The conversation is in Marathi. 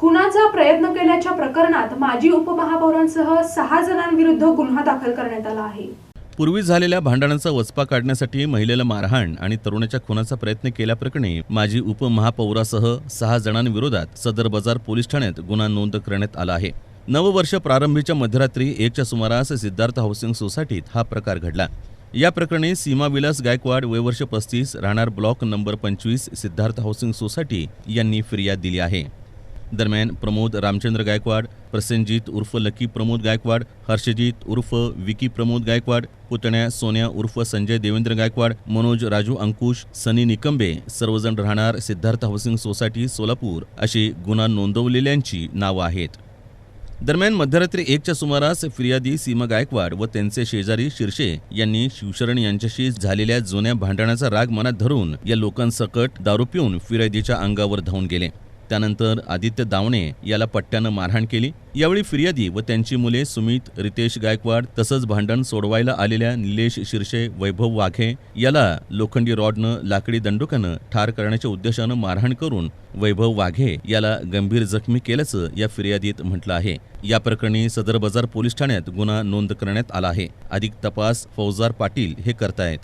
खुनाचा प्रयत्न केल्याच्या प्रकरणात माजी उपमहापौरांसह सहा जणांविरुद्ध गुन्हा दाखल करण्यात आला आहे. पूर्वी झालेल्या भांडणांचा वचपा काढण्यासाठी महिलेला मारहाण आणि तरुणाच्या खुनाचा प्रयत्न केल्याप्रकरणी माजी उपमहापौरासह सहा जणांविरोधात सदर बाजार पोलीस ठाण्यात गुन्हा नोंद करण्यात आला आहे. नववर्ष प्रारंभीच्या मध्यरात्री एकच्या सुमारास सिद्धार्थ हाऊसिंग सोसायटीत हा प्रकार घडला. या प्रकरणी सीमा विलास गायकवाड वयवर्ष पस्तीस राहणार ब्लॉक नंबर पंचवीस सिद्धार्थ हाऊसिंग सोसायटी यांनी फिर्याद दिली आहे. दरम्यान प्रमोद रामचंद्र गायकवाड प्रसेनजीत उर्फ लकी प्रमोद गायकवाड हर्षजित उर्फ विकी प्रमोद गायकवाड पुतण्या सोन्या उर्फ संजय देवेंद्र गायकवाड मनोज राजू अंकुश सनी निकंबे सर्वजण राहणार सिद्धार्थ हाऊसिंग सोसायटी सोलापूर अशी गुन्हा नोंदवलेल्यांची नावं आहेत. दरम्यान मध्यरात्री एकच्या सुमारास फिर्यादी सीमा गायकवाड व त्यांचे शेजारी शिर्षे यांनी शिवशरण यांच्याशी झालेल्या जुन्या भांडणाचा राग मनात धरून या लोकांसकट दारू पिऊन फिर्यादीच्या अंगावर धावून गेले. त्यानंतर आदित्य दावणे याला पट्ट्यानं मारहाण केली. यावेळी फिर्यादी व त्यांची मुले सुमित रितेश गायकवाड तसंच भांडण सोडवायला आलेल्या निलेश शिर्षे वैभव वाघे याला लोखंडी रॉडनं लाकडी दंडुकानं ठार करण्याच्या उद्देशानं मारहाण करून वैभव वाघे याला गंभीर जखमी केल्याचं या फिर्यादीत म्हटलं आहे. या प्रकरणी सदर बाजार पोलीस ठाण्यात गुन्हा नोंद करण्यात आला आहे. अधिक तपास फौजदार पाटील हे करतायत.